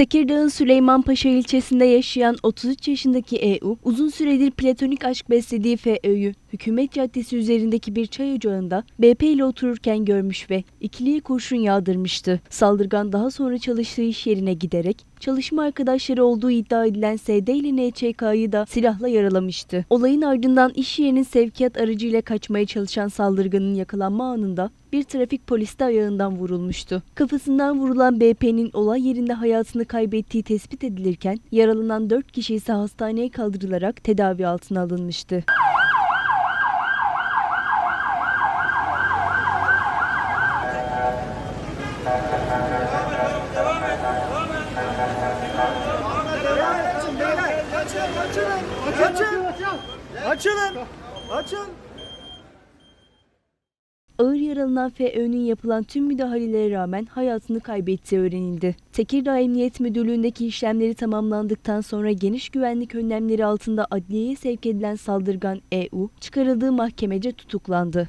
Tekirdağ'ın Süleymanpaşa ilçesinde yaşayan 33 yaşındaki EU, uzun süredir platonik aşk beslediği FÖ'yü Hükümet Caddesi üzerindeki bir çay ocağında BP ile otururken görmüş ve ikiliye kurşun yağdırmıştı. Saldırgan daha sonra çalıştığı iş yerine giderek çalışma arkadaşları olduğu iddia edilen SD ile NÇK'yı da silahla yaralamıştı. Olayın ardından iş yerinin sevkiyat aracıyla kaçmaya çalışan saldırganın yakalanma anında bir trafik polisi de ayağından vurulmuştu. Kafasından vurulan BP'nin olay yerinde hayatını kaybettiği tespit edilirken yaralanan 4 kişi ise hastaneye kaldırılarak tedavi altına alınmıştı. Açın! Açılın! Açın! Ağır yaralanan FÖ'nün yapılan tüm müdahalelere rağmen hayatını kaybettiği öğrenildi. Tekirdağ Emniyet Müdürlüğü'ndeki işlemleri tamamlandıktan sonra geniş güvenlik önlemleri altında adliyeye sevk edilen saldırgan EU çıkarıldığı mahkemece tutuklandı.